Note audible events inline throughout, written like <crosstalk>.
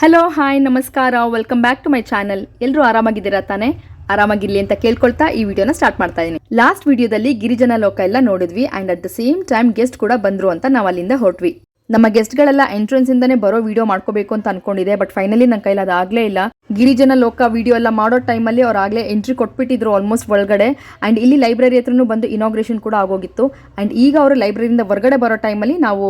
Hello hi ನಮಸ್ಕಾರ. Welcome back to my channel ಎಲ್ಲರೂ ಆರಾಮಾಗಿದ್ದೀರಾ ತಾನೇ? ಆರಾಮಾಗಿರ್ಲಿ ಅಂತ ಕೇಳ್ಕೊಳ್ತಾ ಈ ವಿಡಿಯೋನ ಸ್ಟಾರ್ಟ್ ಮಾಡ್ತಾ ಇದೀನಿ. ಲಾಸ್ಟ್ ವಿಡಿಯೋದಲ್ಲಿ ಗಿರಿಜನ ಲೋಕ ಎಲ್ಲ ನೋಡಿದ್ವಿ and at the same time guest ಕೂಡ ಬಂದ್ರು ಅಂತ ನಾವು ಅಲ್ಲಿಂದ ಹೊರಟ್ವಿ. ನಮ್ಮ ಗೆಸ್ಟ್ಗಳೆಲ್ಲ ಎಂಟ್ರೆನ್ಸ್ ಇಂದನೇ ಬರೋ ವಿಡಿಯೋ ಮಾಡ್ಕೋಬೇಕು ಅಂತ ಅನ್ಕೊಂಡಿದೆ ಬಟ್ ಫೈನಲಿ ನನ್ನ ಕೈಲಿ ಅದಾಗಲೇ ಇಲ್ಲ. ಗಿರಿಜನ ಲೋಕ ವಿಡಿಯೋ ಎಲ್ಲ ಮಾಡೋ ಟೈಮಲ್ಲಿ ಅವ್ರು ಆಗಲೇ ಎಂಟ್ರಿ ಕೊಟ್ಬಿಟ್ಟಿದ್ರು ಆಲ್ಮೋಸ್ಟ್ ಒಳಗಡೆ ಆ್ಯಂಡ್ ಇಲ್ಲಿ ಲೈಬ್ರರಿ ಹತ್ರನು ಬಂದು ಇನಾಗ್ರೇಷನ್ ಕೂಡ ಆಗೋಗಿತ್ತು. ಆ್ಯಂಡ್ ಈಗ ಅವರು ಲೈಬ್ರರಿಯಿಂದ ಹೊರಗಡೆ ಬರೋ ಟೈಮಲ್ಲಿ ನಾವು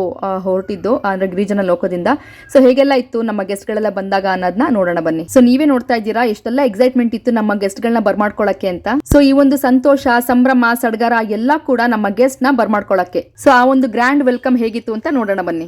ಹೊರಟಿದ್ದು, ಅಂದರೆ ಗಿರಿಜನ ಲೋಕದಿಂದ. ಸೊ ಹೇಗೆಲ್ಲ ಇತ್ತು ನಮ್ಮ ಗೆಸ್ಟ್ಗಳೆಲ್ಲ ಬಂದಾಗ ಅನ್ನೋದನ್ನ ನೋಡೋಣ ಬನ್ನಿ. ಸೊ ನೀವೇ ನೋಡ್ತಾ ಇದ್ದೀರಾ, ಎಷ್ಟೆಲ್ಲ ಎಕ್ಸೈಟ್ಮೆಂಟ್ ಇತ್ತು ನಮ್ಮ ಗೆಸ್ಟ್ಗಳನ್ನ ಬರ್ಮಾಡ್ಕೊಳಕ್ಕೆ ಅಂತ. ಸೊ ಈ ಒಂದು ಸಂತೋಷ, ಸಂಭ್ರಮ, ಸಡಗರ ಎಲ್ಲ ಕೂಡ ನಮ್ಮ ಗೆಸ್ಟ್ನ ಬರ್ಮಾಡ್ಕೊಳಕ್ಕೆ. ಸೊ ಆ ಒಂದು ಗ್ರ್ಯಾಂಡ್ ವೆಲ್ಕಮ್ ಹೇಗಿತ್ತು ಅಂತ ನೋಡೋಣ ಬನ್ನಿ.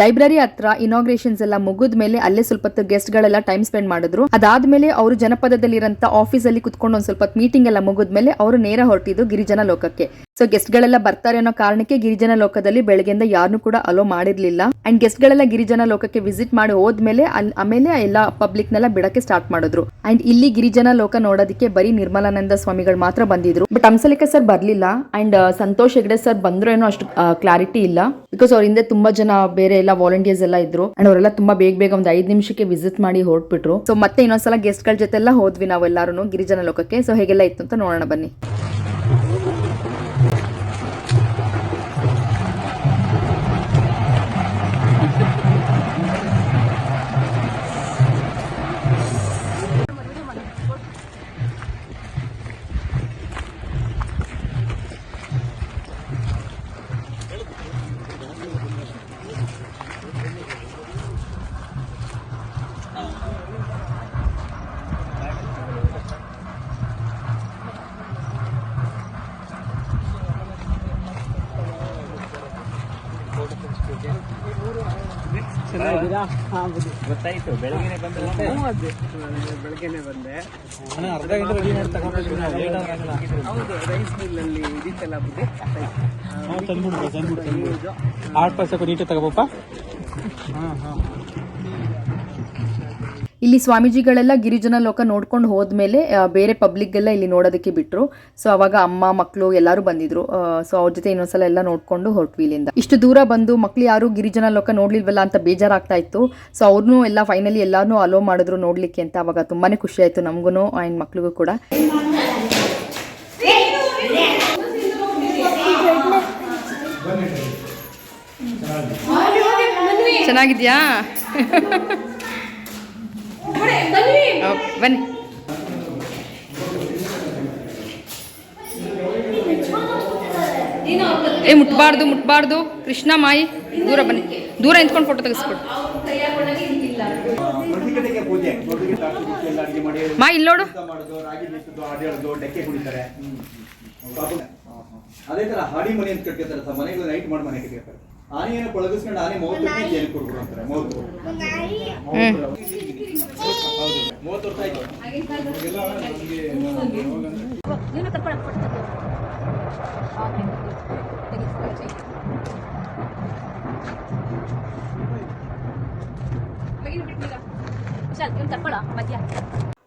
ಲೈಬ್ರರಿ ಹತ್ರ ಇನಾಗ್ರೇಷನ್ಸ್ ಎಲ್ಲ ಮುಗಿದ ಮೇಲೆ ಅಲ್ಲೇ ಸ್ವಲ್ಪ ಗೆಸ್ಟ್ ಗಳೆಲ್ಲ ಟೈಮ್ ಸ್ಪೆಂಡ್ ಮಾಡಿದ್ರು. ಅದಾದ್ಮೇಲೆ ಅವರು ಜನಪದದಲ್ಲಿರಂತ ಆಫೀಸ್ ಅಲ್ಲಿ ಕುತ್ಕೊಂಡು ಒಂದ್ ಸ್ವಲ್ಪ ಮೀಟಿಂಗ್ ಎಲ್ಲ ಮುಗಿದ್ಮೇಲೆ ಅವರು ನೇರ ಹೊರಟಿದ್ದು ಗಿರಿಜನ ಲೋಕಕ್ಕೆ. ಸೊ ಗೆಸ್ಟ್ ಗಳೆಲ್ಲ ಬರ್ತಾರೆ ಅನ್ನೋ ಕಾರಣಕ್ಕೆ ಗಿರಿಜನ ಲೋಕದಲ್ಲಿ ಬೆಳಗ್ಗೆಯಿಂದ ಯಾರನ್ನೂ ಕೂಡ ಅಲೋ ಮಾಡಿರ್ಲಿಲ್ಲ. ಅಂಡ್ ಗೆಸ್ಟ್ ಗಳೆಲ್ಲ ಗಿರಿಜನ ಲೋಕಕ್ಕೆ ವಿಸಿಟ್ ಮಾಡಿ ಹೋದ್ಮೇಲೆ ಆಮೇಲೆ ಎಲ್ಲ ಪಬ್ಲಿಕ್ ನೆಲ್ಲ ಬಿಡಕ್ಕೆ ಸ್ಟಾರ್ಟ್ ಮಾಡಿದ್ರು. ಅಂಡ್ ಇಲ್ಲಿ ಗಿರಿಜನ ಲೋಕ ನೋಡೋದಕ್ಕೆ ಬರೀ ನಿರ್ಮಲಾನಂದ ಸ್ವಾಮಿಗಳು ಮಾತ್ರ ಬಂದಿದ್ರು. ಬಟ್ ಹಂಸಲಿಕ ಸರ್ ಬರ್ಲಿಲ್ಲ. ಅಂಡ್ ಸಂತೋಷ್ ಹೆಗ್ಡೆ ಸರ್ ಬಂದ್ರು ಏನೋ ಅಷ್ಟು ಕ್ಲಾರಿಟಿ ಇಲ್ಲ. ಬಿಕಾಸ್ ಅವ್ರ ಹಿಂದೆ ತುಂಬಾ ಜನ ಬೇರೆ ಎಲ್ಲ ವಾಲಂಟಿಯರ್ಸ್ ಎಲ್ಲ ಇದ್ರು. ಅಂಡ್ ಅವರೆಲ್ಲ ತುಂಬಾ ಬೇಗ ಬೇಗ ಒಂದು ಐದು ನಿಮಿಷಕ್ಕೆ ವಿಸಿಟ್ ಮಾಡಿ ಹೊರಟ್ಬಿಟ್ರು. ಸೊ ಮತ್ತೆ ಇನ್ನೊಂದ್ಸಲ ಗೆಸ್ಟ್ಗಳ ಜೊತೆ ಎಲ್ಲ ಹೋದ್ವಿ ನಾವೆಲ್ಲರೂ ಗಿರಿಜನ ಲೋಕಕ್ಕೆ. ಸೊ ಹೇಗೆಲ್ಲ ಇತ್ತು ಅಂತ ನೋಡೋಣ ಬನ್ನಿ. ಗೊತ್ತಾಯ್ತು ಬೆಳಗ್ಗೆ ಬಂದೆ. ಬೆಳಗ್ಗೆನೆ ಬಂದೆ. ಹೌದು ರೈಸ್ ಮಿಲ್ ಅಲ್ಲಿ ಇದಿತ್ತಲ್ಲ ಬುದ್ಧಿ ಆಟ್ ಪೈಸೆ ನೀಟೇ ತಗೋಪ್ಪ ಇಲ್ಲಿ ಸ್ವಾಮೀಜಿಗಳೆಲ್ಲ ಗಿರಿಜನ ಲೋಕ ನೋಡ್ಕೊಂಡು ಹೋದ್ಮೇಲೆ ಬೇರೆ ಪಬ್ಲಿಕ್ಗೆಲ್ಲ ಇಲ್ಲಿ ನೋಡೋದಕ್ಕೆ ಬಿಟ್ರು. ಸೊ, ಅವಾಗ ಅಮ್ಮ ಮಕ್ಕಳು ಎಲ್ಲರೂ ಬಂದಿದ್ರು. ಸೊ, ಅವ್ರ ಜೊತೆ ಇನ್ನೊಂದ್ಸಲ ಎಲ್ಲ ನೋಡ್ಕೊಂಡು ಹೊರಟ್ವಿ ಇಲ್ಲಿಂದ. ಇಷ್ಟು ದೂರ ಬಂದು ಮಕ್ಳು ಯಾರು ಗಿರಿಜನ ಲೋಕ ನೋಡ್ಲಿಲ್ವಲ್ಲ ಅಂತ ಬೇಜಾರಾಗ್ತಾ ಇತ್ತು. ಸೊ, ಅವ್ರನ್ನೂ ಎಲ್ಲ ಫೈನಲಿ ಎಲ್ಲಾರನ್ನೂ ಅಲೋ ಮಾಡಿದ್ರು ನೋಡ್ಲಿಕ್ಕೆ ಅಂತ ಅವಾಗ ತುಂಬಾನೇ ಖುಷಿ ಆಯ್ತು ನಮಗೂ ಆ್ಯಂಡ್ ಮಕ್ಳಿಗೂ ಕೂಡ. ಚೆನ್ನಾಗಿದ್ಯಾ? ಬನ್ನಿ ಏ ಮುಟ್ಬಾರ್ದು ಮುಟ್ಬಾರ್ದು. ಕೃಷ್ಣ ಮಾಯಿ ದೂರ ಬನ್ನಿ. ದೂರ ನಿಂತ್ಕೊಂಡು ಫೋಟೋ ಮಾಡಿ ಮಾ ಇಲ್ಲಿ ನೋಡು. ಊಟ ಮಾಡೋದು ರಾಗಿ ಬೀಸೋದು ಹಾಡು ಡೆಕ್ಕೆ ಕುಡಿತಾರೆ ಅದೇ ತರ ಹಾಡಿ ಮನೆ ಅಂತ ಕಟ್ಕೊತಾರೆ ಮನೆಗಳು ನೈಟ್ ಮಾಡಿ ಮನೆ ಕಟ್ಕೊತಾರೆ ಆನೆಯನ್ನು ಕೊಳಗಿಸ್ಕೊಂಡು ಆನೆ ಮೂವತ್ತು ವರ್ಷ ಜೇನು ಕೊಡ್ಬಿಡು ಅಂತಾರೆ. ಮೂವತ್ತು ಹೌದು ಮೂವತ್ತು ರೂಪಾಯಿ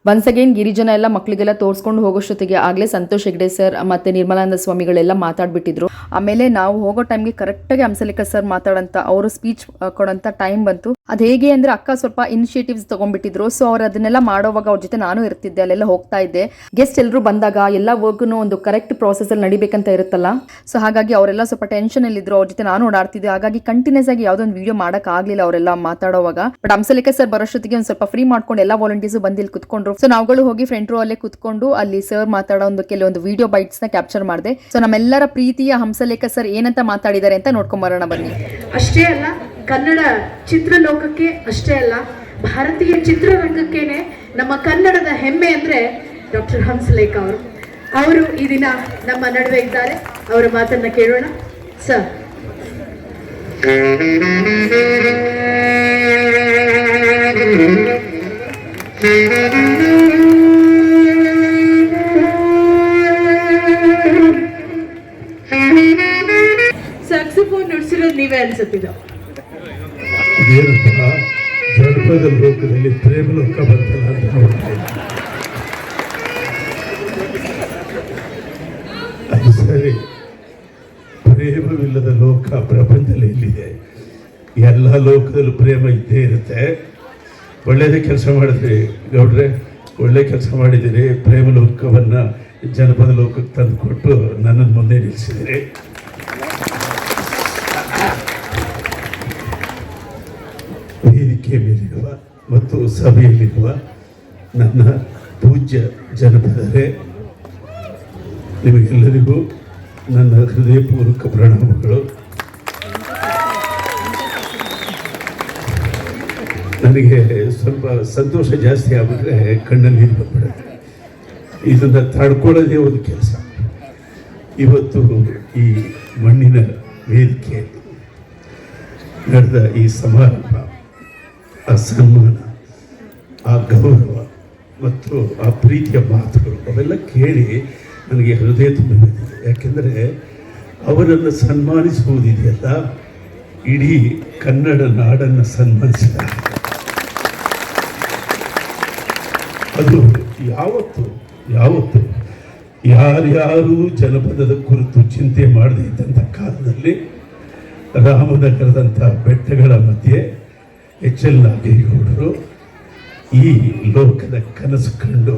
ಒನ್ಸ್ ಅಗೇನ್ ಗಿರಿಜನ ಎಲ್ಲ ಮಕ್ಕಳಿಗೆಲ್ಲ ತೋರಿಸ್ಕೊಂಡು ಹೋಗೋಷ್ಟೊತ್ತಿಗೆ ಆಗಲೇ ಸಂತೋಷ್ ಹೆಗ್ಡೆ ಸರ್ ಮತ್ತೆ ನಿರ್ಮಲಾನಂದ ಸ್ವಾಮಿಗಳೆಲ್ಲ ಮಾತಾಡ್ಬಿಟ್ಟಿದ್ರು. ಆಮೇಲೆ ನಾವು ಹೋಗೋ ಟೈಮ್ಗೆ ಕರೆಕ್ಟಾಗಿ ಹಂಸಲಿಕ ಸರ್ ಮಾತಾಡಂತ ಅವರು ಸ್ಪೀಚ್ ಕೊಡೋಂಥ ಟೈಮ್ ಬಂತು. ಅದು ಹೇಗೆ ಅಂದ್ರೆ ಅಕ್ಕ ಸ್ವಲ್ಪ ಇನಿಷಿಯೇಟಿವ್ಸ್ ತಗೊಂಡ್ಬಿಟ್ಟಿದ್ರು. ಸೊ ಅವ್ರು ಅದನ್ನೆಲ್ಲ ಮಾಡೋವಾಗ ಅವ್ರ ಜೊತೆ ನಾನು ಇರ್ತಿದ್ದೆ, ಅಲ್ಲೆಲ್ಲ ಹೋಗ್ತಾ ಇದ್ದೆ. ಗೆಸ್ಟ್ ಎಲ್ಲರೂ ಬಂದಾಗ ಎಲ್ಲ ವರ್ಕ್ನು ಒಂದು ಕರೆಕ್ಟ್ ಪ್ರೋಸೆಸ್ ಅಲ್ಲಿ ನಡಿಬೇಕಂತ ಇರುತ್ತಲ್ಲ. ಸೊ ಹಾಗಾಗಿ ಅವರೆಲ್ಲ ಸ್ವಲ್ಪ ಟೆನ್ಷನ್ ಅಲ್ಲಿ ಇದ್ರು. ಅವ್ರ ಜೊತೆ ನಾನು ಓಡಾಡ್ತಿದ್ದೆ. ಹಾಗಾಗಿ ಕಂಟಿನ್ಯೂಸ್ ಆಗಿ ಯಾವ್ದೊಂದು ವಿಡಿಯೋ ಮಾಡಕ್ ಆಗ್ಲಿಲ್ಲ ಅವರೆಲ್ಲ ಮಾತಾಡೋವಾಗ. ಬಟ್ ಹಂಸಲಿಕ ಸರ್ ಬರೋಷ್ಟೊತ್ತಿಗೆ ಒಂದು ಸ್ವಲ್ಪ ಫ್ರೀ ಮಾಡ್ಕೊಂಡು ಎಲ್ಲ ವಾಲಂಟೀರ್ಸ್ ಬಂದು ಇಲ್ಲಿ ಕುತ್ಕೊಂಡ್ರು. ಸೊ ನಾವುಗಳು ಹೋಗಿ ಫ್ರೆಂಡ್ ರೋ ಅಲ್ಲೇ ಕುತ್ಕೊಂಡು ಅಲ್ಲಿ ಸರ್ ಮಾತಾಡೋ ಒಂದು ಕೆಲವೊಂದು ವಿಡಿಯೋ ಬೈಟ್ಸ್ನ ಕ್ಯಾಪ್ಚರ್ ಮಾಡಿದೆ. ಸೊ ನಮ್ಮೆಲ್ಲರ ಪ್ರೀತಿಯ ಹಂಸಲೇಖ ಸರ್ ಏನಂತ ಮಾತಾಡಿದ್ದಾರೆ ಅಂತ ನೋಡ್ಕೊಂಬರೋಣ ಬನ್ನಿ. ಅಷ್ಟೇ ಅಲ್ಲ ಕನ್ನಡ ಚಿತ್ರಲೋಕಕ್ಕೆ ಅಷ್ಟೇ ಅಲ್ಲ ಭಾರತೀಯ ಚಿತ್ರರಂಗಕ್ಕೇನೆ ನಮ್ಮ ಕನ್ನಡದ ಹೆಮ್ಮೆ ಅಂದ್ರೆ ಡಾಕ್ಟರ್ ಹಂಸಲೇಖ ಅವರು. ಅವರು ಈ ದಿನ ನಮ್ಮ ನಡುವೆ ಇದ್ದಾರೆ. ಅವರ ಮಾತನ್ನ ಕೇಳೋಣ. ಸರ್. <laughs> ನುಡ್ಸಿರೋದು ನೀವೇ ಅನ್ಸುತ್ತಿದ್ದು ಜನಪದ ಲೋಕದಲ್ಲಿ ಪ್ರೇಮ ಲೋಕ ಅಂತ ಪ್ರೇಮವಿಲ್ಲದ ಲೋಕ ಪ್ರಪಂಚದಲ್ಲಿ ಇಲ್ಲಿದೆ ಎಲ್ಲ ಲೋಕದಲ್ಲೂ ಪ್ರೇಮ ಇದ್ದೇ ಇರುತ್ತೆ. ಒಳ್ಳೆಯದೇ ಕೆಲಸ ಮಾಡಿದ್ರಿ ಗೌಡ್ರೆ. ಒಳ್ಳೆ ಕೆಲಸ ಮಾಡಿದ್ದೀರಿ. ಪ್ರೇಮ ಲೋಕವನ್ನು ಜನಪದ ಲೋಕಕ್ಕೆ ತಂದುಕೊಟ್ಟು ನನ್ನನ್ನು ಮುಂದೆ ನಿಲ್ಲಿಸಿದಿರಿ ವೇದಿಕೆ ಮೇಲಿರುವ ಮತ್ತು ಸಭೆಯಲ್ಲಿರುವ ನನ್ನ ಪೂಜ್ಯ ಜನಪದರೇ, ನಿಮಗೆಲ್ಲರಿಗೂ ನನ್ನ ಹೃದಯಪೂರ್ವಕ ಪ್ರಣಾಮಗಳು. ನನಗೆ ಸ್ವಲ್ಪ ಸಂತೋಷ ಜಾಸ್ತಿ ಆಗ್ಬಿಟ್ರೆ ಕಣ್ಣಲ್ಲಿ ನೀರು ಬಂದ್ಬಿಡುತ್ತೆ. ಇದನ್ನು ತಡ್ಕೊಳ್ಳೋದೇ ಒಂದು ಕೆಲಸ. ಇವತ್ತು ಈ ಮಣ್ಣಿನ ವೇದಿಕೆಯಲ್ಲಿ ನಡೆದ ಈ ಸಮಾರಂಭ ಆ ಸನ್ಮಾನ, ಆ ಗೌರವ ಮತ್ತು ಆ ಪ್ರೀತಿಯ ಮಾತುಗಳು ಅವೆಲ್ಲ ಕೇಳಿ ನನಗೆ ಹೃದಯ ತುಂಬಿದೆ ಬಂದಿದೆ. ಯಾಕೆಂದರೆ ಅವರನ್ನು ಸನ್ಮಾನಿಸುವುದಿದೆಯಲ್ಲ, ಇಡೀ ಕನ್ನಡ ನಾಡನ್ನು ಸನ್ಮಾನಿಸಿದ ಅದು ಯಾವತ್ತು ಯಾವತ್ತು? ಯಾರ್ಯಾರು ಜನಪದದ ಕುರಿತು ಚಿಂತೆ ಮಾಡದೇ ಇದ್ದಂಥ ಕಾಲದಲ್ಲಿ ರಾಮನಗರದಂಥ ಬೆಟ್ಟಗಳ ಮಧ್ಯೆ ಎಚ್ ಎಲ್ ನಾಗೇಗೌಡರು ಈ ಲೋಕದ ಕನಸು ಕಂಡು,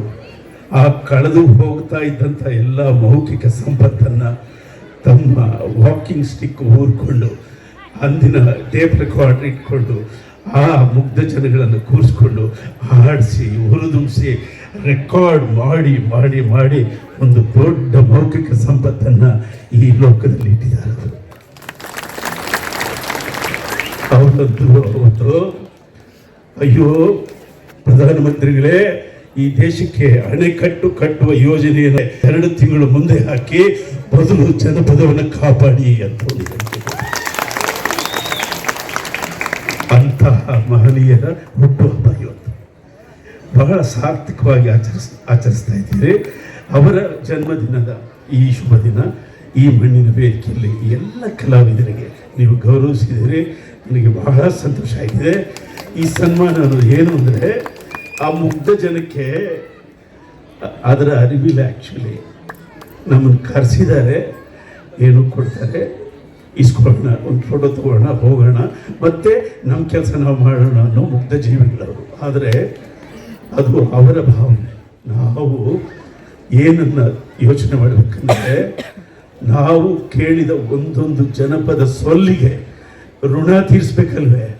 ಆ ಕಳೆದು ಹೋಗ್ತಾ ಇದ್ದಂಥ ಎಲ್ಲ ಮೌಖಿಕ ಸಂಪತ್ತನ್ನು ತಮ್ಮ ವಾಕಿಂಗ್ ಸ್ಟಿಕ್ ಊರ್ಕೊಂಡು, ಅಂದಿನ ಟೇಪ್ ರೆಕಾರ್ಡ್ ಇಟ್ಕೊಂಡು, ಆ ಮುಗ್ಧ ಜನಗಳನ್ನು ಕೂರಿಸ್ಕೊಂಡು ಹಾಡಿಸಿ ಹುರಿದುಂಬಿಸಿ ರೆಕಾರ್ಡ್ ಮಾಡಿ ಮಾಡಿ ಮಾಡಿ ಒಂದು ದೊಡ್ಡ ಮೌಖಿಕ ಸಂಪತ್ತನ್ನು ಈ ಲೋಕದಲ್ಲಿ ಇಟ್ಟಿದ್ದಾರೆ. ಅವರು. ಅವರದ್ದು ಅವತ್ತು ಅಯ್ಯೋ, ಪ್ರಧಾನಮಂತ್ರಿಗಳೇ, ಈ ದೇಶಕ್ಕೆ ಅಣೆಕಟ್ಟು ಕಟ್ಟುವ ಯೋಜನೆಯನ್ನು ಎರಡು ತಿಂಗಳು ಮುಂದೆ ಹಾಕಿ ಮೊದಲು ಜನಪದವನ್ನು ಕಾಪಾಡಿ ಅಂತ. ಅಂತಹ ಮಹನೀಯರ ಹುಟ್ಟುಹಬ್ಬ ಇವತ್ತು ಬಹಳ ಸಾರ್ಥಕವಾಗಿ ಆಚರಿಸ್, ಆಚರಿಸ್ತಾ ಇದ್ದೀರಿ ಅವರ ಜನ್ಮದಿನದ ಈ ಶುಭ ದಿನ ಈ ಮಣ್ಣಿನ ವೇದಿಕೆಯಲ್ಲಿ ಎಲ್ಲ ಕಲಾವಿದರಿಗೆ ನೀವು ಗೌರವಿಸಿದ್ದೀರಿ ನನಗೆ ಬಹಳ ಸಂತೋಷ ಆಗಿದೆ. ಈ ಸನ್ಮಾನ ಅನ್ನೋದು ಏನು ಅಂದರೆ ಆ ಮುಗ್ಧ ಜನಕ್ಕೆ ಅದರ ಅರಿವಿಲ್ಲ ಆ್ಯಕ್ಚುಲಿ ನಮ್ಮನ್ನು ಕರೆಸಿದ್ದಾರೆ. ಏನು ಕೊಡ್ತಾರೆ. ಇಸ್ಕೊಳ್ಳೋಣ ಒಂದು ಫೋಟೋ ತಗೊಳ್ಳೋಣ ಹೋಗೋಣ. ಮತ್ತೆ ನಮ್ಮ ಕೆಲಸ ನಾವು ಮಾಡೋಣ ಅನ್ನೋ ಮುಗ್ಧ ಜೀವಿಗಳವರು. ಆದರೆ ಅದು ಅವರ ಭಾವನೆ. ನಾವು ಏನನ್ನು ಯೋಚನೆ ಮಾಡಬೇಕಂದ್ರೆ ನಾವು ಕೇಳಿದ ಒಂದೊಂದು ಜನಪದ ಸೊಲ್ಲಿಗೆ ಋಣ ತೀರಿಸ್ಬೇಕಲ್ವೇ?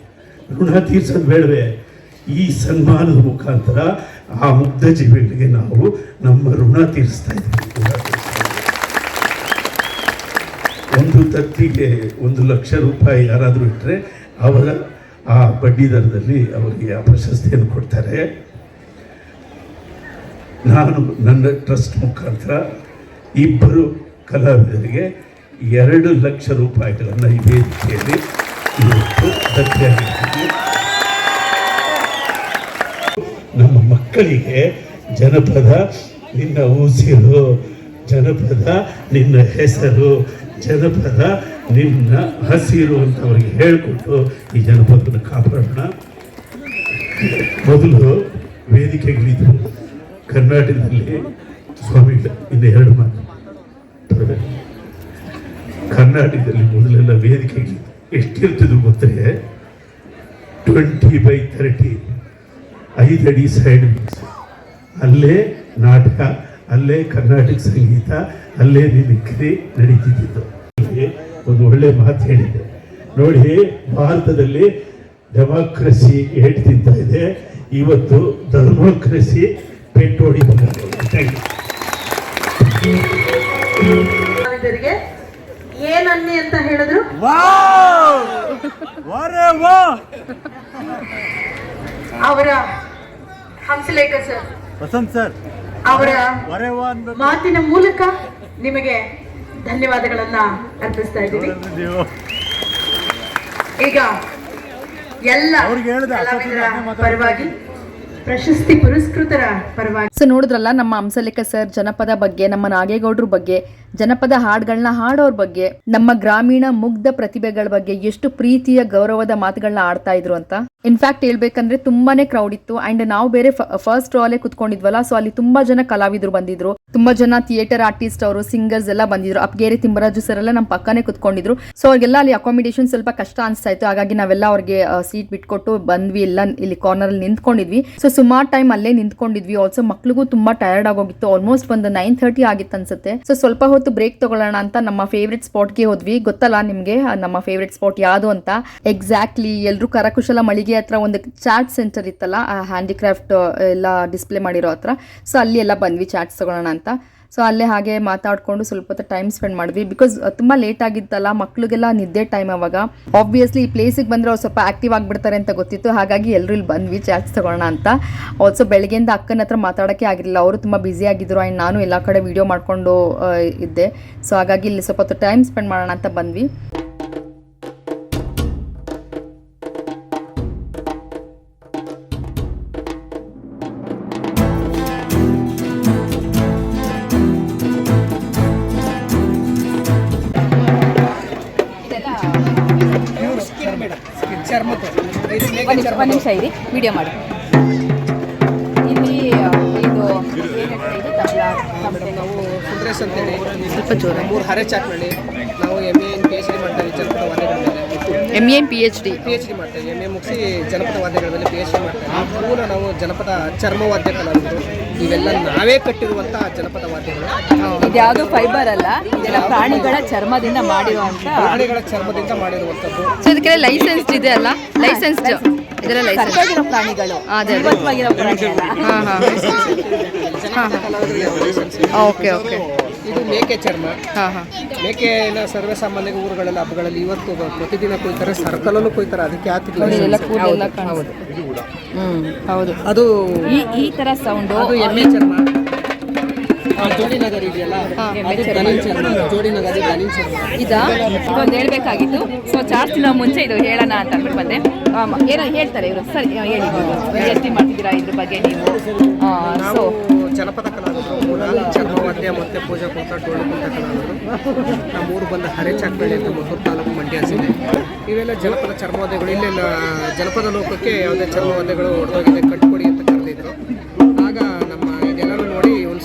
ಋಣ ತೀರ್ಸೋದು ಬೇಡವೇ? ಈ ಸನ್ಮಾನದ ಮುಖಾಂತರ ಆ ಮುಗ್ಧ ಜೀವಿಗಳಿಗೆ ನಾವು ನಮ್ಮ ಋಣ ತೀರಿಸ್ತಾ ಇದ್ದೀವಿ. ಒಂದು ತತ್ತಿಗೆ ಒಂದು ಲಕ್ಷ ರೂಪಾಯಿ ಯಾರಾದರೂ ಇಟ್ಟರೆ ಅವರ ಆ ಬಡ್ಡಿ ದರದಲ್ಲಿ ಅವರಿಗೆ ಆ ಪ್ರಶಸ್ತಿಯನ್ನು ಕೊಡ್ತಾರೆ. ನಾನು ನನ್ನ ಟ್ರಸ್ಟ್ ಮುಖಾಂತರ ಇಬ್ಬರು ಕಲಾವಿದರಿಗೆ ಎರಡು ಲಕ್ಷ ರೂಪಾಯಿಗಳನ್ನು ಈ ವೇದಿಕೆಯಲ್ಲಿ ಇವತ್ತು ದತ್ತಿಯಾಗಿದ್ದೀನಿ ನಮ್ಮ ಮಕ್ಕಳಿಗೆ ಜನಪದ ನಿನ್ನ ಉಸಿರು ಜನಪದ ನಿನ್ನ ಹೆಸರು, ಜನಪದ ನಿನ್ನ ಹಸಿರು ಅಂತ ಅವರಿಗೆ ಹೇಳಿಕೊಟ್ಟು ಈ ಜನಪದನ ಕಾಪಾಡೋಣ. ಮೊದಲು ವೇದಿಕೆಗಳಿದ್ವು ಕರ್ನಾಟಕದಲ್ಲಿ ಸ್ವಾಮಿಗಳು, ಇನ್ನು ಎರಡು ಮಾತು. ಕರ್ನಾಟಕದಲ್ಲಿ ಮೊದಲೆಲ್ಲ ವೇದಿಕೆ ಎಷ್ಟಿರ್ತದೆ ಗೊತ್ತೇ? ಟ್ವೆಂಟಿ ಬೈ ತರ್ಟಿ ಐದಡಿ ಸೈಡ್ ಮಿಕ್ಸ್ ಅಲ್ಲೇ ನಾಟಕ, ಅಲ್ಲೇ ಕರ್ನಾಟಕ ಸಂಗೀತ, ಅಲ್ಲೇ ಮಿಮಿಕ್ರಿ ನಡೀತಿದ್ದು ಒಂದು ಒಳ್ಳೆ ಮಾತು ಹೇಳಿದೆ ನೋಡಿ, ಭಾರತದಲ್ಲಿ ಡೆಮಾಕ್ರಸಿ ತಿಂತ ಇದೆ ಇವತ್ತು ಡೆಮೋಕ್ರಸಿ ಪೆಟ್ಟೋಡಿ ಥ್ಯಾಂಕ್ ಯು ಏನನ್ನಿ ಅಂತ ಹೇಳಿದ್ರು? ಅವರ ಹಂಸಲೇಖ ಸರ್. ವಸಂತ್ ಸರ್. ಅವರ ಮಾತಿನ ಮೂಲಕ ನಿಮಗೆ ಧನ್ಯವಾದಗಳನ್ನ ಅರ್ಪಿಸ್ತಾ ಇದ್ದೀವಿ. ಈಗ ಎಲ್ಲ ಕಲಾವಿದರ ಪರವಾಗಿ ಪ್ರಶಸ್ತಿ ಪುರಸ್ಕೃತರ ಪರವಾಗಿ ಸೊ ನೋಡಿದ್ರಲ್ಲ, ನಮ್ಮ ಹಂಸಲೇಖ ಸರ್ ಜನಪದ ಬಗ್ಗೆ, ನಮ್ಮ ನಾಗೇಗೌಡ್ರ ಬಗ್ಗೆ, ಜನಪದ ಹಾಡುಗಳನ್ನ ಹಾಡೋರ್ ಬಗ್ಗೆ, ನಮ್ಮ ಗ್ರಾಮೀಣ ಮುಗ್ಧ ಪ್ರತಿಭೆಗಳ ಬಗ್ಗೆ ಎಷ್ಟು ಪ್ರೀತಿಯ, ಗೌರವದ ಮಾತುಗಳನ್ನ ಆಡ್ತಾ ಇದ್ರು ಅಂತ. ಇನ್ಫ್ಯಾಕ್ಟ್ ಹೇಳ್ಬೇಕಂದ್ರೆ ತುಂಬಾನೇ ಕ್ರೌಡ್ ಇತ್ತು. ಅಂಡ್ ನಾವು ಬೇರೆ ಫಸ್ಟ್ ರೋ ಅಲ್ಲೇ ಕುತ್ಕೊಂಡಿದ್ವಲ್ಲ ಸೊ ಅಲ್ಲಿ ತುಂಬಾ ಜನ ಕಲಾವಿದರು ಬಂದಿದ್ರು. ತುಂಬಾ ಜನ ಥಿಯೇಟರ್ ಆರ್ಟಿಸ್ಟ್ ಅವರು ಸಿಂಗರ್ಸ್ ಎಲ್ಲ ಬಂದಿದ್ರು. ಅಪ್ಗೇರಿ ತಿಮ್ಮರಾಜು ಸರ್ ಎಲ್ಲ ನಮ್ಮ ಪಕ್ಕನೇ ಕುತ್ಕೊಂಡಿದ್ರು. ಸೊ ಅವ್ರಿಗೆಲ್ಲ ಅಲ್ಲಿ ಅಕಾಮಿಡೇಷನ್ ಸ್ವಲ್ಪ ಕಷ್ಟ ಅನಿಸ್ತಾ ಇತ್ತು. ಹಾಗಾಗಿ ನಾವೆಲ್ಲ ಅವ್ರಿಗೆ ಸೀಟ್ ಬಿಟ್ಕೊಟ್ಟು ಬಂದ್ವಿ. ಎಲ್ಲ ಇಲ್ಲಿ ಕಾರ್ನರ್ ಅಲ್ಲಿ ನಿಂತ್ಕೊಂಡಿದ್ವಿ. ಸೊ ಸುಮಾರು ಟೈಮ್ ಅಲ್ಲೇ ನಿಂತ್ಕೊಂಡಿದ್ವಿ. ಆಲ್ಸೋ ಮಕ್ಳಿಗೂ ತುಂಬಾ ಟಯರ್ಡ್ ಆಗೋಗಿತ್ತು. ಆಲ್ಮೋಸ್ಟ್ ಒಂದು ನೈನ್ ಥರ್ಟಿ ಆಗಿತ್ತು ಅನ್ಸುತ್ತೆ. ಸೊ ಸ್ವಲ್ಪ ಹೊತ್ತು ಬ್ರೇಕ್ ತಗೊಳ್ಳೋಣ ಅಂತ ನಮ್ಮ ಫೇವ್ರೆಟ್ ಸ್ಪಾಟ್ಗೆ ಹೋದ್ವಿ. ಗೊತ್ತಲ್ಲ ನಿಮ್ಗೆ ನಮ್ಮ ಫೇವ್ರೆಟ್ ಸ್ಪಾಟ್ ಯಾವುದು ಅಂತ? ಎಕ್ಸಾಕ್ಟ್ಲಿ ಎಲ್ರು ಕರಕುಶಲ ಮಳಿಗೆ ಹತ್ರ ಒಂದು ಚಾಟ್ ಸೆಂಟರ್ ಇತ್ತಲ್ಲ ಹ್ಯಾಂಡಿಕ್ರಾಫ್ಟ್ ಎಲ್ಲ ಡಿಸ್ಪ್ಲೇ ಮಾಡಿರೋ ಹತ್ರ. ಸೊ ಅಲ್ಲಿ ಎಲ್ಲ ಬಂದ್ವಿ ಚಾಟ್ಸ್ ತಗೊಳ್ಳೋಣ ಅಂತ. ಸೊ ಅಲ್ಲೇ ಹಾಗೆ ಮಾತಾಡಿಕೊಂಡು ಸ್ವಲ್ಪ ಹೊತ್ತು ಟೈಮ್ ಸ್ಪೆಂಡ್ ಮಾಡಿದ್ವಿ. ಬಿಕಾಸ್ ತುಂಬ ಲೇಟ್ ಆಗಿತ್ತಲ್ಲ, ಮಕ್ಳಿಗೆಲ್ಲ ನಿದ್ದೆ ಟೈಮ್ ಅವಾಗ. ಆಬ್ವಿಯಸ್ಲಿ ಈ ಪ್ಲೇಸಿಗೆ ಬಂದರೆ ಅವ್ರು ಸ್ವಲ್ಪ ಆಕ್ಟಿವ್ ಆಗಿಬಿಡ್ತಾರೆ ಅಂತ ಗೊತ್ತಿತ್ತು. ಹಾಗಾಗಿ ಎಲ್ಲರೂ ಇಲ್ಲಿ ಬಂದ್ವಿ ಚಾಟ್ಸ್ ತಗೊಳ್ಳೋಣ ಅಂತ. ಆಲ್ಸೋ ಬೆಳಗ್ಗೆಯಿಂದ ಅಕ್ಕನ ಹತ್ರ ಮಾತಾಡೋಕ್ಕೆ ಆಗಿರಲಿಲ್ಲ. ಅವರು ತುಂಬ ಬ್ಯುಸಿ ಆಗಿದ್ದರು ಆ್ಯಂಡ್ ನಾನು ಎಲ್ಲ ಕಡೆ ವೀಡಿಯೋ ಮಾಡಿಕೊಂಡು ಇದ್ದೆ. ಸೊ ಹಾಗಾಗಿ ಇಲ್ಲಿ ಸ್ವಲ್ಪ ಹೊತ್ತು ಟೈಮ್ ಸ್ಪೆಂಡ್ ಮಾಡೋಣ ಅಂತ ಬಂದ್ವಿ. ಚರ್ಮದ ಇದು ಮೇಕೆ ಒಂದು ನಿಮಿಷ ಇರಿ. ವಿಡಿಯೋ ಮಾಡಿ. ಇಲ್ಲಿ ಇದು ನಾವು ಸುಂದ್ರೇಶ್ ಅಂತೇಳಿ ಸ್ವಲ್ಪ ಜೋರ ಮೂರು ಹರೆ ಚಾಕ್ನಳ್ಳಿ ನಾವು M A P H D ಮಾಡ್ತಾ ಇದ್ದೀವಿ ಜನಪದ ವಾದ್ಯಗಳ ಮೇಲೆ. M N P H D P H D ಮಾಡ್ತಾ ಎಂ ಎ ಮುಗಿಸಿ ಜನಪದ ವಾದ್ಯಗಳ ಮೇಲೆ ಪಿ ಎಚ್ ಡಿ ಮಾಡ್ತಾ ಇದ್ದೀವಿ. ಮೂಲ ನಾವು ಜನಪದ ಚರ್ಮ ವಾದ್ಯ ಕಲಾವಿದರು. ಇವೆಲ್ಲ ನಾವೇ ಕಟ್ಟಿರುವಂತಹ ಜನಪದ ವಾದ್ಯಗಳು. ಇದ್ಯಾವುದು ಫೈಬರ್ ಅಲ್ಲ. ಇದೆಲ್ಲ ಪ್ರಾಣಿಗಳ ಚರ್ಮದಿಂದ ಮಾಡಿರುವಂತ ಪ್ರಾಣಿಗಳ ಚರ್ಮದಿಂದ ಮಾಡಿರುವಂತದ್ದು ಸೊ ಇದಕ್ಕೆ ಲೈಸೆನ್ಸ್ ಇದೆ ಅಲ್ಲ? ಲೈಸೆನ್ಸ್ಡ್ ಇದೆಲ್ಲ ಲೈಸೆನ್ಸ್ ಸತ್ತೋಗಿರೋ ಪ್ರಾಣಿಗಳು. ಅದೇ ಅದೇ. ಜೀವಂತವಾಗಿರೋ ಪ್ರಾಣಿ ಅಲ್ಲ ಹಾಂ ಹಾಂ. ಇಲ್ಲ. Okay okay. ಇದು ಮೇಕೆ ಚರ್ಮ. ಹಾಂ ಹಾಂ. ಮೇಕೆನ ಸರ್ವೇ ಸಾಮಾನ್ಯ ಊರುಗಳಲ್ಲಿ ಹಬ್ಬಗಳಲ್ಲಿ ಇವತ್ತು ಪ್ರತಿದಿನ ಕೊಯ್ತಾರೆ ಸರ್ಕಲಲ್ಲೂ ಕೊಯ್ತಾರೆ ಅದಕ್ಕೆ ಎಲ್ಲ ಕೂದಲೆಲ್ಲ ಹ್ಮ್ ಹೌದು. ಅದು ಈ ಈ ತರ ಸೌಂಡ್ ಎಮ್ಮೆ ಚರ್ಮ. ಜೋಡಿ ನಗರ ಇದೆಯಲ್ಲ? ಅದು ಚರ್ಮ ಜೋಡಿ ನಗರ ದನಿನ್ ಚರ್ಮ ಇದ? ಇದೊಂದು ಹೇಳ್ಬೇಕಾಗಿತ್ತು. ಸೊ ಚಾರ್ಜ್ ನಾವು ಮುಂಚೆ ಇದು ಹೇಳೋಣ ಅಂತ ಅಂದ್ಬಿಟ್ಟು ಬಂದೆ. ಏನೋ ಹೇಳ್ತಾರೆ ಇವರು. ಸರಿ ಹೇಳಿ. ಎತ್ತಿ ಮಾಡ್ತಿದ್ದೀರಾ ಇದ್ರ ಬಗ್ಗೆ ನೀವು? ಸೊ ಜನಪದ ಕಲಾವಿದರು ಮೂಲ ಚರ್ಮವಾದ್ಯ ಮತ್ತೆ ಪೂಜಾ ಕುಂತ ಡೊಳ್ಳು ಕುಂತ ಕಲಾವಿದರು. ನಮ್ಮೂರು ಬಂದ ಹರೆ ಚಾಕ್ಬಳ್ಳಿ ಅಂತ ಮದ್ದೂರು ತಾಲೂಕು ಮಂಡ್ಯ ಜಿಲ್ಲೆ. ಇವೆಲ್ಲ ಜನಪದ ಚರ್ಮವಾದ್ಯಗಳು. ಇಲ್ಲೆಲ್ಲ ಜನಪದ ಲೋಕಕ್ಕೆ ಯಾವುದೇ ಚರ್ಮವಾದ್ಯಗಳು ಹೊಡೆದೋಗಿದೆ.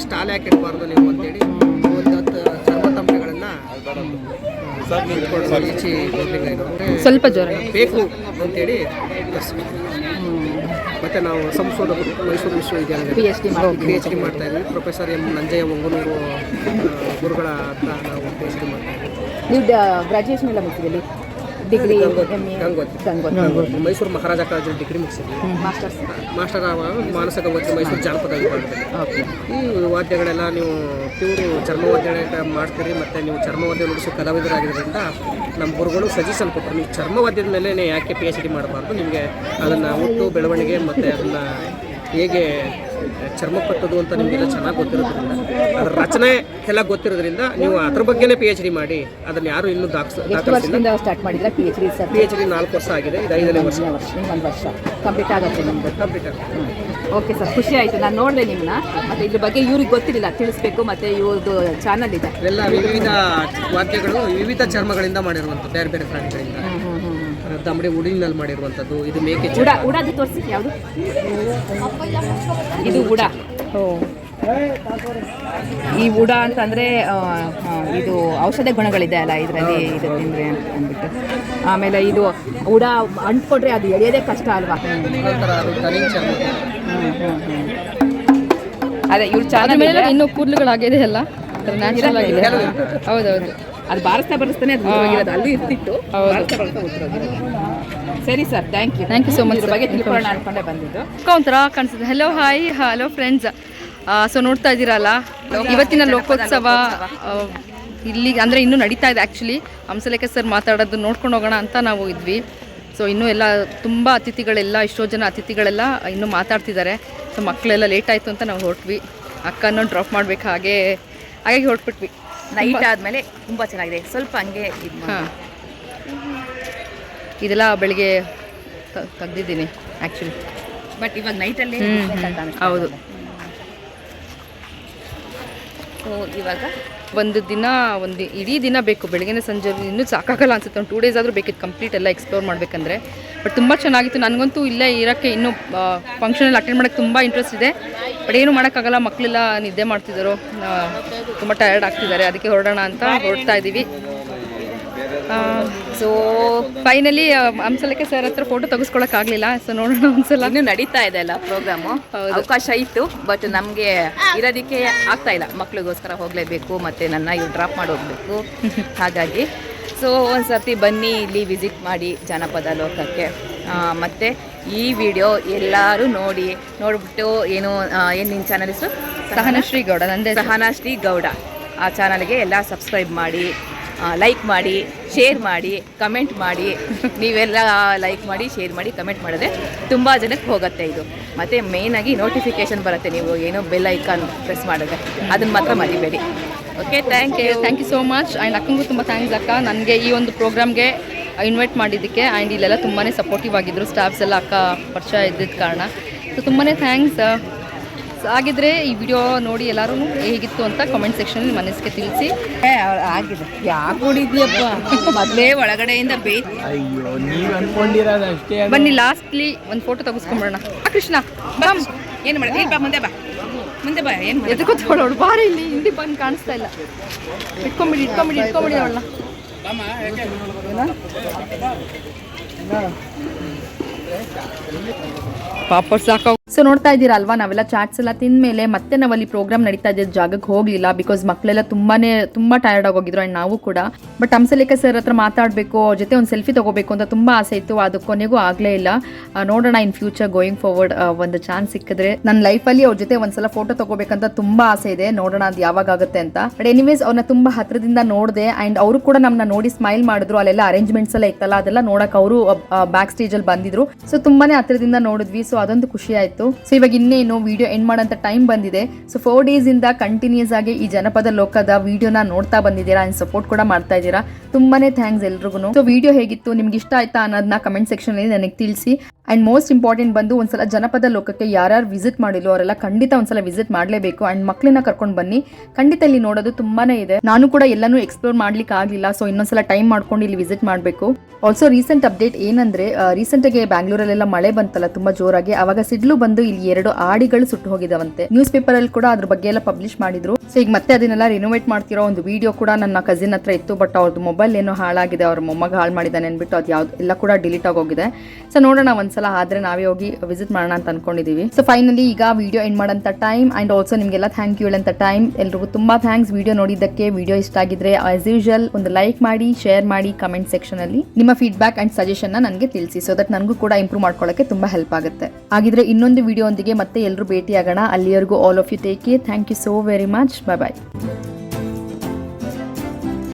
ಸ್ಟಾಲ್ ಯಾಕೆ ಇಡಬಾರ್ದು ನೀವು ಅಂತೇಳಿ ಒಂದು ಹತ್ತು ಚರ್ಮ ತಂಪೆಗಳನ್ನ ಈಚೆ ಸ್ವಲ್ಪ ಜ್ವರ ಬೇಕು ಅಂತೇಳಿ ಮತ್ತು ನಾವು ಸಂಶೋಧಕರು ಮೈಸೂರು ವಿಶ್ವವಿದ್ಯಾಲಯ P H D P H D ಮಾಡ್ತಾ ಇದ್ದೀವಿ. ಪ್ರೊಫೆಸರ್ ಎಂ ನಂಜಯ್ಯ ಮಂಗನೂರು ಗುರುಗಳ ಹತ್ರ ನಾವು ಪಿ ಎಚ್ ಡಿ ಮಾಡ್ತಾ ಇದ್ದೀವಿ. ನೀವು ಗ್ರಾಜುಯೇಷನ್ ಎಲ್ಲ ಮುಗಿಸಿದಲ್ಲಿ ಡಿಗ್ರಿ ಗಂಗೋತ್ರಿ. ಗಂಗೋತ್ರಿ. ಮೈಸೂರು ಮಹಾರಾಜ ಕಾಲೇಜಲ್ಲಿ ಡಿಗ್ರಿ ಮುಗಿಸಿದ್ವಿ. ಮಾಸ್ಟರ್ಸ್ ಮಾಸ್ಟರ್ ಮಾನಸ ಗಂಗೋತ್ರಿ ಮೈಸೂರು ಜಾನಪದ ವಿಭಾಗದಲ್ಲಿ. ಈ ವಾದ್ಯಗಳೆಲ್ಲ ನೀವು ಪ್ಯೂರು ಚರ್ಮವಾದ್ಯ ಮಾಡ್ತೀರಿ ಮತ್ತು ನೀವು ಚರ್ಮವಾದ್ಯ ನುಡಿಸೋ ಕಲಾವಿದರಾಗಿರೋದ್ರಿಂದ ನಮ್ಮ ಗುರುಗಳು ಸಜೆಷನ್ ಕೊಟ್ಟರು. ನೀವು ಚರ್ಮವಾದ್ಯದ ಮೇಲೆ ಯಾಕೆ ಪಿ ಎಚ್ ಡಿ ಮಾಡಬಾರ್ದು? ನಿಮಗೆ ಅದನ್ನು ಹುಟ್ಟು ಬೆಳವಣಿಗೆ ಮತ್ತು ಅದನ್ನು ಹೇಗೆ ಚರ್ಮ ಪಟ್ಟದು ಅಂತ ನಿಮಗೆಲ್ಲ ಚೆನ್ನಾಗಿ ಗೊತ್ತಿರೋದ್ರಿಂದ ಅದರ ರಚನೆ ಎಲ್ಲ ಗೊತ್ತಿರೋದ್ರಿಂದ ನೀವು ಅದ್ರ ಬಗ್ಗೆನೇ ಪಿ ಎಚ್ ಡಿ ಮಾಡಿ ಅದನ್ನು ಯಾರು ಇನ್ನೂ ದಾಖಸ್ ದಾಖಲಿಸಿಲ್ಲ. ಸ್ಟಾರ್ಟ್ ಮಾಡಿದ್ರೆ P H D sir? P H D ನಾಲ್ಕು ವರ್ಷ ಆಗಿದೆ ಇದು ಐದನೇ ವರ್ಷ. ವರ್ಷ ವರ್ಷ. ಕಂಪ್ಲೀಟ್ ಆಗುತ್ತೆ ನಮ್ಗೆ ಕಂಪ್ಲೀಟ್ ಆಗುತ್ತೆ. ಓಕೆ ಸರ್ ಖುಷಿ ಆಯಿತು. ನಾನು ನೋಡಿದೆ ನಿಮ್ಮನ್ನ ಮತ್ತು ಇದ್ರ ಬಗ್ಗೆ ಇವ್ರಿಗೆ ಗೊತ್ತಿರಲಿಲ್ಲ. ತಿಳಿಸ್ಬೇಕು ಮತ್ತು ಇವ್ರದ್ದು ಚಾನಲ್ ಇದೆ. ಎಲ್ಲ ವಿವಿಧ ವಾದ್ಯಗಳು ವಿವಿಧ ಚರ್ಮಗಳಿಂದ ಮಾಡಿರುವಂಥ ಬೇರೆ ಬೇರೆ ಪ್ರಾಣಿಗಳಿಂದ. ದಮಡಿ ಉಡಿನಲ್ಲಿ ಮಾಡಿರುವಂಥದ್ದು. ಇದು ಮೇಕೆ ಉಡ ಉಡಾದು ತೋರಿಸಿ ಯಾವುದು? ಇದು ಉಡ. ಓ ಈ ಉಡ ಅಂತಂದರೆ ಇದು ಔಷಧ ಗುಣಗಳಿದೆ ಅಲ್ಲ ಇದರಲ್ಲಿ ಇದು ತಿಂದರೆ ಅಂತ ಅಂದ್ಬಿಟ್ಟು. ಆಮೇಲೆ ಇದು ಉಡ ಅಂಟ್ಕೊಟ್ರೆ ಅದು ಎಳೆಯೋದೇ ಕಷ್ಟ ಅಲ್ವಾ? ಅದು ಅದೇ ಇವ್ರು ಚಾನಲ್ ಮೇಲೆ ಇನ್ನೂ ಕೂದಲುಗಳಾಗಿದೆ ಅಲ್ಲ ನ್ಯಾಚುರಲ್ ಆಗಿದೆ. ಹೌದೌದು. ಅದು ಬಾರಿಸ್ತಾ ಬಾರಿಸ್ತಾನೆ ಅದು ಅಲ್ಲಿ ಇರ್ತಿತ್ತು. ಬಾರಿಸ್ತಾ ಸರಿ sir thank you thank you so much ಬಗ್ಗೆ ತಿಳ್ಕೊಳ್ಳೋಣ ಅನ್ಕೊಂಡೆ ಬಂದಿದ್ದು. ಒಂಥರ ಕಾಣಿಸುತ್ತೆ. Hello hi hello friends so ನೋಡ್ತಾ ಇದ್ದೀರಲ್ಲ ಇವತ್ತಿನ ಲೋಕೋತ್ಸವ ಇಲ್ಲಿ ಅಂದರೆ ಇನ್ನೂ ನಡೀತಾ ಇದೆ ಆ್ಯಕ್ಚುಲಿ ಹಂಸಲೇಖ ಸರ್ ಮಾತಾಡೋದು ನೋಡ್ಕೊಂಡು ಹೋಗೋಣ ಅಂತ ನಾವು ಇದ್ವಿ. ಸೊ ಇನ್ನೂ ಎಲ್ಲ ತುಂಬ ಅತಿಥಿಗಳೆಲ್ಲ ಎಷ್ಟೋ ಜನ ಅತಿಥಿಗಳೆಲ್ಲ ಇನ್ನೂ ಮಾತಾಡ್ತಿದ್ದಾರೆ. ಸೊ ಮಕ್ಕಳೆಲ್ಲ ಲೇಟ್ ಆಯಿತು ಅಂತ ನಾವು ಹೊರಟ್ವಿ. ಅಕ್ಕನೂ ಡ್ರಾಪ್ ಮಾಡಬೇಕು ಹಾಗೆ ಹಾಗಾಗಿ ಹೊರಟ್ಬಿಟ್ವಿ. ನೈಟ್ ಆದಮೇಲೆ ತುಂಬ ಚೆನ್ನಾಗಿದೆ. ಸ್ವಲ್ಪ ಹಂಗೆ ಇದು ಹಾಂ. ಇದೆಲ್ಲ ಬೆಳಿಗ್ಗೆ ತೆಗ್ದಿದ್ದೀನಿ ಆ್ಯಕ್ಚುಲಿ ಬಟ್ ಇವಾಗ ನೈಟಲ್ಲಿ ಹೌದು. ಸೊ ಇವಾಗ ಒಂದು ದಿನ, ಒಂದು ಇಡೀ ದಿನ ಬೇಕು. ಬೆಳಗ್ಗೆ ಸಂಜೆ ಇನ್ನೂ ಸಾಕಾಗಲ್ಲ ಅನ್ಸುತ್ತೆ. ಒಂದು ಟೂ ಡೇಸ್ ಆದರೂ ಬೇಕಿತ್ತು. ಕಂಪ್ಲೀಟ್ ಎಲ್ಲ ಎಕ್ಸ್ಪ್ಲೋರ್ ಮಾಡಬೇಕಂದ್ರೆ. ಬಟ್ ತುಂಬ ಚೆನ್ನಾಗಿತ್ತು. ನನಗಂತೂ ಇಲ್ಲೇ ಇರೋಕ್ಕೆ ಇನ್ನೂ ಫಂಕ್ಷನಲ್ಲಿ ಅಟೆಂಡ್ ಮಾಡೋಕ್ಕೆ ತುಂಬ ಇಂಟ್ರೆಸ್ಟ್ ಇದೆ. ಬಟ್ ಏನು ಮಾಡೋಕ್ಕಾಗಲ್ಲ. ಮಕ್ಕಳೆಲ್ಲ ನಿದ್ದೆ ಮಾಡ್ತಿದ್ದರು ತುಂಬ ಟಯರ್ಡ್ ಆಗ್ತಿದ್ದಾರೆ. ಅದಕ್ಕೆ ಹೊರಡೋಣ ಅಂತ ಹೊರಡ್ತಾ ಇದ್ದೀವಿ. ಸೊ ಫೈನಲಿ ಹಂಸಲಕ್ಕೆ ಸರ್ ಹತ್ರ ಫೋಟೋ ತೆಗೆಸ್ಕೊಳಕ್ಕಾಗಲಿಲ್ಲ ಸೊ ನೋಡೋಣ ಒಂದ್ಸಲ. ಇನ್ನೂ ನಡೀತಾ ಇದೆ ಅಲ್ಲ ಪ್ರೋಗ್ರಾಮು ಅವಕಾಶ ಇತ್ತು ಬಟ್ ನಮಗೆ ಇರೋದಕ್ಕೆ ಆಗ್ತಾ ಇಲ್ಲ. ಮಕ್ಳಿಗೋಸ್ಕರ ಹೋಗಲೇಬೇಕು ಮತ್ತು ನನ್ನ ಇವ್ರು ಡ್ರಾಪ್ ಮಾಡಿ ಹೋಗಬೇಕು. <laughs> ಹಾಗಾಗಿ ಸೊ ಒಂದು ಸರ್ತಿ ಬನ್ನಿ ಇಲ್ಲಿ ವಿಸಿಟ್ ಮಾಡಿ ಜಾನಪದ ಲೋಕಕ್ಕೆ. ಮತ್ತು ಈ ವಿಡಿಯೋ ಎಲ್ಲರೂ ನೋಡಿ ನೋಡ್ಬಿಟ್ಟು ಏನು ಏನು ನಿನ್ನ ಚಾನಲ್ ಹೆಸರು? ಸಹನಶ್ರೀ ಗೌಡ ನಂದೇ ಸಹನಶ್ರೀ ಗೌಡ ಆ ಚಾನಲ್ಗೆ ಎಲ್ಲ ಸಬ್ಸ್ಕ್ರೈಬ್ ಮಾಡಿ ಲೈಕ್ ಮಾಡಿ ಶೇರ್ ಮಾಡಿ ಕಮೆಂಟ್ ಮಾಡಿ, ನೀವೆಲ್ಲ ಲೈಕ್ ಮಾಡಿ ಶೇರ್ ಮಾಡಿ ಕಮೆಂಟ್ ಮಾಡಿದ್ರೆ ತುಂಬ ಜನಕ್ಕೆ ಹೋಗುತ್ತೆ ಇದು. ಮತ್ತು ಮೇಯ್ನಾಗಿ ನೋಟಿಫಿಕೇಷನ್ ಬರುತ್ತೆ ನೀವು ಏನೋ ಬೆಲ್ ಐಕಾನ್ ಪ್ರೆಸ್ ಮಾಡಿದ್ರೆ. ಅದನ್ನು ಮಾತ್ರ ಮರಿಬೇಡಿ. Okay thank you thank you so much and ಅಕ್ಕಂಗೂ ತುಂಬ ಥ್ಯಾಂಕ್ಸ್ ಅಕ್ಕ. ನನಗೆ ಈ ಒಂದು ಪ್ರೋಗ್ರಾಮ್ಗೆ ಇನ್ವೈಟ್ ಮಾಡಿದ್ದಕ್ಕೆ ಆ್ಯಂಡ್ ಇಲ್ಲೆಲ್ಲ ತುಂಬಾ ಸಪೋರ್ಟಿವ್ ಆಗಿದ್ದರು ಸ್ಟಾಫ್ಸ್ ಎಲ್ಲ ಅಕ್ಕ ಪರಿಚಯ ಇದ್ದಿದ್ದ ಕಾರಣ. ಸೊ ತುಂಬಾ ಥ್ಯಾಂಕ್ಸ್ ಹಾಗಿದ್ರೆ ಈ ವಿಡಿಯೋ ನೋಡಿ ಎಲ್ಲರೂ ಹೇಗಿತ್ತು ಅಂತ ಕಾಮೆಂಟ್ ಸೆಕ್ಷನ್ ಮನಸ್ಸಿಗೆ ತಿಳಿಸಿ. ಆಗಿದೆ. ಯಾಕೆ ಹೊಡಿದ್ಯಪ್ಪ ಮೊದಲೇ ಒಳಗಡೆಯಿಂದ ಬೇ ಅಯ್ಯೋ ನೀವು ಅನ್ಕೊಂಡಿರೋದು ಅಷ್ಟೇ ಬನ್ನಿ ಲಾಸ್ಟ್ಲಿ ಒಂದು ಫೋಟೋ ತೆಗೆಸ್ಕೊಂಬಿಡೋಣ ಕೃಷ್ಣ. ಬಮ್ ಏನು ಮಾಡಿ ಬಾ ಮುಂದೆ ಬಾ. ಮುಂದೆ ಬಾ ಏನು ಎದಕ್ಕೂ ತೊಗೊಳೋಡು ಬಾರಿ ಇಲ್ಲಿ ಹಿಂದಿ ಬಂದು ಕಾಣಿಸ್ತಾ ಇಲ್ಲ. ಇಟ್ಕೊಂಬಿಡಿ ಇಟ್ಕೊಂಬಿಡಿ ಇಟ್ಕೊಂಬಿಡಿ ಅವಳನ್ನ. ಪಾಪರ್ ಸಾಕ ಸೊ ನೋಡ್ತಾ ಇದ್ದೀರಾ ಅಲ್ವಾ? ನಾವೆಲ್ಲ ಚಾಟ್ಸ್ ಎಲ್ಲ ತಿಂದ್ಮೇಲೆ ಮತ್ತೆ ನಾವಲ್ಲಿ ಪ್ರೋಗ್ರಾಮ್ ನಡೀತಾ ಇದ್ದ ಜಾಗಕ್ಕೆ ಹೋಗ್ಲಿಲ್ಲ ಬಿಕಾಸ್ ಮಕ್ಕಳೆಲ್ಲ ತುಂಬಾನೇ, ತುಂಬಾ ಟಯರ್ಡ್ ಆಗೋಗಿದ್ರು ಅಂಡ್ ನಾವು ಕೂಡ. ಬಟ್ ಹಂಸಲೇಖ ಸರ್ ಹತ್ರ ಮಾತಾಡಬೇಕು, ಅವ್ರ ಜೊತೆ ಒಂದು ಸೆಲ್ಫಿ ತಗೋಬೇಕು ಅಂತ ತುಂಬಾ ಆಸೆ ಇತ್ತು. ಅದು ಕೊನೆಗೂ ಆಗ್ಲೇ ಇಲ್ಲ. ನೋಡೋಣ ಇನ್ ಫ್ಯೂಚರ್ ಗೋಯಿಂಗ್ ಫಾರ್ವರ್ಡ್ ಒಂದು ಚಾನ್ಸ್ ಸಿಕ್ಕಿದ್ರೆ. ನನ್ನ ಲೈಫಲ್ಲಿ ಅವ್ರ ಜೊತೆ ಒಂದ್ಸಲ ಫೋಟೋ ತಗೋಬೇಕಂತ ತುಂಬಾ ಆಸೆ ಇದೆ. ನೋಡೋಣ ಅದು ಯಾವಾಗ ಆಗುತ್ತೆ ಅಂತ. ಬಟ್ ಎನಿವೇಸ್ ಅವ್ರನ್ನ ತುಂಬಾ ಹತ್ರದಿಂದ ನೋಡಿದೆ ಅಂಡ್ ಅವರು ಕೂಡ ನಮ್ಮನ್ನ ನೋಡಿ ಸ್ಮೈಲ್ ಮಾಡಿದ್ರು. ಅಲ್ಲೆಲ್ಲ ಅರೇಂಜ್ಮೆಂಟ್ಸ್ ಎಲ್ಲ ಇತ್ತಲ್ಲ, ಅದೆಲ್ಲ ನೋಡಕ್ ಅವರು ಬ್ಯಾಕ್ ಸ್ಟೇಜ್ ಅಲ್ಲಿ ಬಂದಿದ್ರು. ಸೊ ತುಂಬಾನೇ ಹತ್ರದಿಂದ ನೋಡಿದ್ವಿ. ಸೊ ಅದೊಂದು ಖುಷಿ ಆಯ್ತು. ಸೊ ಇವಾಗ ಇನ್ನೇನು ವಿಡಿಯೋ ಎಂಡ್ ಮಾಡೋಂಥ ಟೈಮ್ ಬಂದಿದೆ. ಸೊ ಫೋರ್ ಡೇಸ್ ಇಂದ ಕಂಟಿನ್ಯೂಸ್ ಆಗಿ ಈ ಜನಪದ ಲೋಕದ ವಿಡಿಯೋನ ನೋಡ್ತಾ ಬಂದಿದ್ದೀರಾ ಅಂಡ್ ಸಪೋರ್ಟ್ ಕೂಡ ಮಾಡ್ತಾ ಇದ್ದೀರಾ. ತುಂಬಾನೇ ಥ್ಯಾಂಕ್ಸ್ ಎಲ್ರಿಗೂ ಸೊ ವಿಡಿಯೋ ಹೇಗಿತ್ತು? ನಿಮ್ಗೆ ಇಷ್ಟ ಆಯ್ತಾ ಅನ್ನೋದನ್ನ ಕಮೆಂಟ್ ಸೆಕ್ಷನ್ ಅಲ್ಲಿ ನನಗೆ ತಿಳಿಸಿ. ಅಂಡ್ ಮೋಸ್ಟ್ ಇಂಪಾರ್ಟೆಂಟ್ ಬಂದು ಒಂದ್ಸಲ ಜನಪದ ಲೋಕಕ್ಕೆ ಯಾರ್ಯಾರು ವಿಸಿಟ್ ಮಾಡಿಲ್ಲ ಅವರೆಲ್ಲ ಖಂಡಿತ ಒಂದ್ಸಲ ವಿಸಿಟ್ ಮಾಡಲೇಬೇಕು. ಅಂಡ್ ಮಕ್ಕಳನ್ನ ಕರ್ಕೊಂಡು ಬನ್ನಿ. ಖಂಡಿತ ಇಲ್ಲಿ ನೋಡೋದು ತುಂಬಾನೇ ಇದೆ. ನಾನು ಕೂಡ ಎಲ್ಲನೂ ಎಕ್ಸ್ಪ್ಲೋರ್ ಮಾಡ್ಲಿಕ್ಕೆ ಆಗಲಿಲ್ಲ. ಸೊ ಇನ್ನೊಂದ್ಸಲ ಟೈಮ್ ಮಾಡ್ಕೊಂಡು ಇಲ್ಲಿ ವಿಸಿಟ್ ಮಾಡಬೇಕು. ಆಲ್ಸೋ ರೀಸೆಂಟ್ ಅಪ್ಡೇಟ್ ಏನಂದ್ರೆ ರೀಸೆಂಟಾಗಿ ಬ್ಯಾಂಗ್ಳೂರಲ್ಲೆಲ್ಲ ಮಳೆ ಬಂತಲ್ಲ, ತುಂಬಾ ಜೋರಾಗಿ. ಅವಾಗ ಸಿಡ್ಲು ಬಂದು ಇಲ್ಲಿ ಎರಡು ಆಡಿಗಳು ಸುಟ್ಟು ಹೋಗಿದಾವಂತೆ. ನ್ಯೂಸ್ ಪೇಪರ್ ಅಲ್ಲಿ ಕೂಡ ಅದ್ರ ಬಗ್ಗೆ ಎಲ್ಲ ಪಬ್ಲಿಷ್ ಮಾಡಿದ್ರು. ಸೊ ಈಗ ಮತ್ತೆ ಅದನ್ನೆಲ್ಲ ರಿನೋವೇಟ್ ಮಾಡ್ತಿರೋ ಒಂದು ವಿಡಿಯೋ ಕೂಡ ನನ್ನ ಕಸಿನ್ ಹತ್ರ ಇತ್ತು ಬಟ್ ಅವ್ರದ್ದು ಮೊಬೈಲ್ ಏನೋ ಹಾಳಾಗಿದೆ, ಅವ್ರ ಮೊಮ್ಮಗ ಹಾಳು ಮಾಡಿದ್ದಾನೆ ಅಂದ್ಬಿಟ್ಟು ಅದು ಯಾವ್ದು, ಎಲ್ಲ ಕೂಡ ಡಿಲೀಟ್ ಆಗೋಗಿದೆ. ಸೊ ನೋಡೋಣ ಒಂದ್ಸಲ, ಆದ್ರೆ ನಾವೇ ಹೋಗಿ ವಿಸಿಟ್ ಮಾಡೋಣ ಅಂತ ಅನ್ಕೊಂಡಿದೀವಿ. ಸೊ ಫೈನಲಿ ಈಗ ವಿಡಿಯೋ ಎಂಡ್ ಮಾಡೋಂಥ ಟೈಮ್ ಅಂಡ್ ಆಲ್ಸೋ ನಿಮಗೆಲ್ಲ ಥ್ಯಾಂಕ್ ಯು ಹೇಳಂತ ಟೈಮ್ ಎಲ್ರಿಗೂ ತುಂಬಾ ಥ್ಯಾಂಕ್ಸ್ ವಿಡಿಯೋ ನೋಡಿದ್ದಕ್ಕೆ. ವಿಡಿಯೋ ಇಷ್ಟ ಆಗಿದ್ರೆ ಆಸ್ ಯೂಶುವಲ್ ಒಂದು ಲೈಕ್ ಮಾಡಿ ಶೇರ್ ಮಾಡಿ ಕಮೆಂಟ್ ಸೆಕ್ಷನ್ ಅಲ್ಲಿ ನಿಮ್ಮ ಫೀಡ್ಬ್ಯಾಕ್ ಅಂಡ್ ಸಜೆಷನ್ ನನಗೆ ತಿಳಿಸಿ ಸೊ ದಟ್ ನನಗೂ ಕೂಡ ಇಂಪ್ರೂವ್ ಮಾಡ್ಕೊಳ್ಳೋಕೆ ತುಂಬಾ ಹೆಲ್ಪ್ ಆಗುತ್ತೆ. ಹಾಗಿದ್ರೆ ಇನ್ನೊಂದು ವಿಡಿಯೋ ಒಂದಿಗೆ ಮತ್ತೆ ಎಲ್ಲರೂ ಭೇಟಿಯಾಗೋಣ. ಅಲ್ಲಿಯವರೆಗೂ all of you take care thank you so very much bye bye